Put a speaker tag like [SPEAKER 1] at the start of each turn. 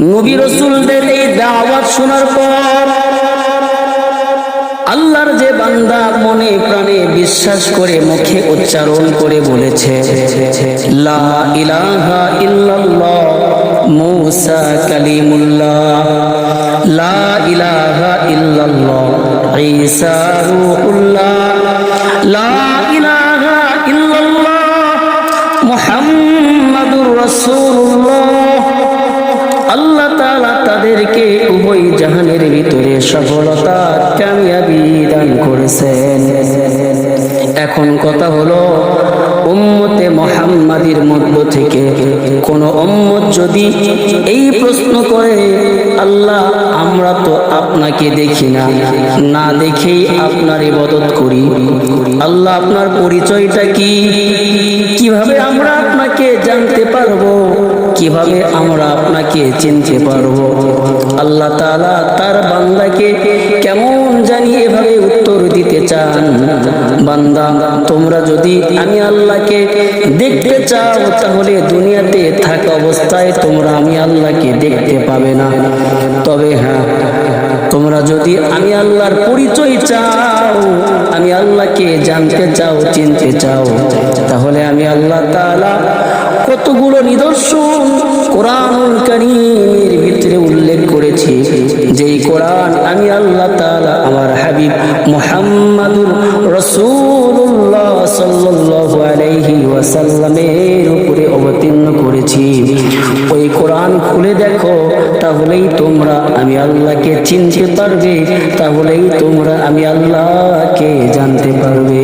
[SPEAKER 1] নবী রসুলদের এই দাওয়াত শোনার পর আল্লাহর যে বান্দা মনে প্রাণে বিশ্বাস করে, মুখে উচ্চারণ করে বলেছে, লা ইলাহা মুসা লা ইলাহা লা ইলাহা তাদেরকে উভয় জাহানের ভিতরে সফলতা কামিয়াবি দান করেছেন। এখন কথা হলো, উম্মতে মোহাম্মাদির মধ্য থেকে কোন উম্মত যদি এই প্রশ্ন করে, আল্লাহ, আমরা তো আপনাকে দেখি না না দেখেই আপনার ইবাদত করি। আল্লাহ, আপনার পরিচয়টা কি? কীভাবে আমরা আপনাকে জানতে পারব? কীভাবে আমরা আপনাকে চিনতে পারব? আল্লাহ তাআলা তার বান্দাকে কেমন জানি এভাবে উত্তর দিতে চান। বান্দা, তোমরা যদি আমি আল্লাহকে দেখতে চাও, তাহলে দুনিয়াতে থাকা অবস্থায় তোমরা আমি আল্লাহকে দেখতে পাবে না। তবে হ্যাঁ তোমরা যদি আমি আল্লাহর পরিচয় চাও, আমি আল্লাহকে জানতে চাও, চিনতে চাও, তাহলে আমি আল্লাহ তাআলা কতগুলো নিদর্শন কোরআন কারীমের ভিতরে উল্লেখ করেছি। যেই কোরআন আমি আল্লাহ তাআলা, আমার হাবিব মুহাম্মাদুর রাসূলুল্লাহ সাল্লাল্লাহু আলাইহি ওয়াসাল্লামের উপরে অবতীর্ণ করেছি। ওই কোরআন খুলে দেখো, তাহলেই তোমরা আমি আল্লাহকে চিনতে পারবে, তাহলেই তোমরা আমি আল্লাহকে জানতে পারবে।